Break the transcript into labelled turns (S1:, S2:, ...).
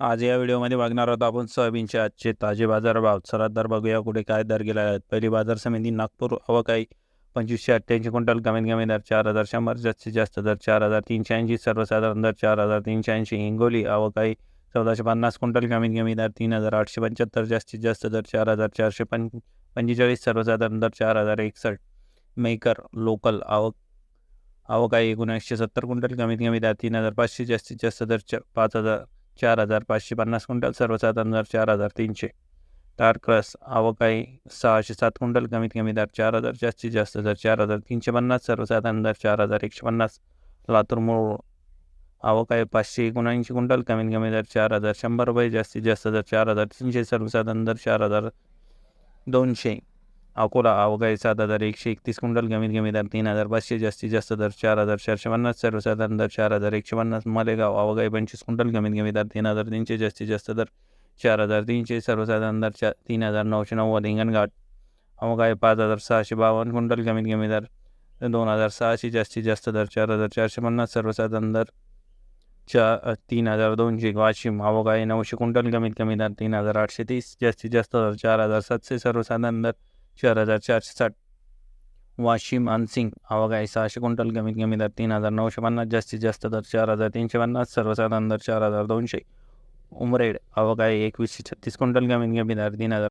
S1: आज या व्हिडिओमध्ये बघणार आहोत आपण सोयाबीनचे आजचे ताजे बाजारभाव चला दर बघूया कुठे काय दर गेला आहेत पहिली बाजार समिती नागपूर अवकाळी पंचवीसशे अठ्ठ्याऐंशी क्विंटल कमीत कमी दर चार हजार शंभर जास्तीत जास्त दर चार हजार तीनशे ऐंशी सर्वसाधारण दर चार हजार तीनशे ऐंशी हिंगोली अवकाळी चौदाशे पन्नास क्विंटल कमीत कमी दर तीन हजार आठशे पंच्याहत्तर जास्तीत जास्त दर चार हजार चारशे पं पंचेचाळीस सर्वसाधारण दर चार हजार एकसष्ट. मेकर लोकल आवक अवकाळी एकोणऐंशी सत्तर क्विंटल कमीत कमी दर तीन हजार पाचशे जास्तीत जास्त दर च पाच हजार चार हजार पाचशे पन्नास क्विंटल सर्वसाधारण दर चार हजार तीनशे. तारक्रस अवकाळी सहाशे सात क्विंटल कमीत कमी दर चार हजार जास्तीत जास्त दर चार हजार तीनशे पन्नास सर्वसाधारण दर चार हजार एकशे पन्नास. लातूर मूळ अवकाळी पाचशे एकोणऐंशी क्विंटल कमीत कमी दर चार हजार शंभर रुपये जास्तीत जास्त दर चार हजार तीनशे सर्वसाधारण दर चार हजार दोनशे. अकोला अवकाळी सात हजार एकशे एकतीस क्विंटल कमीत कमी दर तीन हजार पाचशे जास्तीत जास्त दर चार हजार चारशे पन्नास सर्वसाधारण दर चार हजार एकशे पन्नास मालेगाव अवकाळी पंचवीस क्विंटल कमीत कमी दर तीन हजार तीनशे जास्तीत जास्त दर चार हजार तीनशे सर्वसाधारण दर चार तीन हजार नऊशे नव्वद हिंगणघाट अवकाळी पाच हजार सहाशे बावन्न क्विंटल कमीत कमी दर दोन हजार सहाशे जास्तीत जास्त दर चार हजार चारशे पन्नास सर्वसाधारण दर चार तीन हजार दोनशे वाशिम अवकाळी नऊशे क्विंटल कमीत कमी दर तीन हजार आठशे तीस जास्तीत जास्त दर चार हजार सातशे सर्वसाधारण दर चार हजार चारशे साठ. वाशिम अनसिंग अवघाई सहाशे क्विंटल कमीत कमी दर तीन हजार नऊशे पन्नास जास्तीत जास्त दर चार हजार तीनशे पन्नास सर्वसाधारण दर चार हजार दोनशे. उमरेड अवघाई एकवीसशे छत्तीस क्विंटल कमीत कमी दर तीन हजार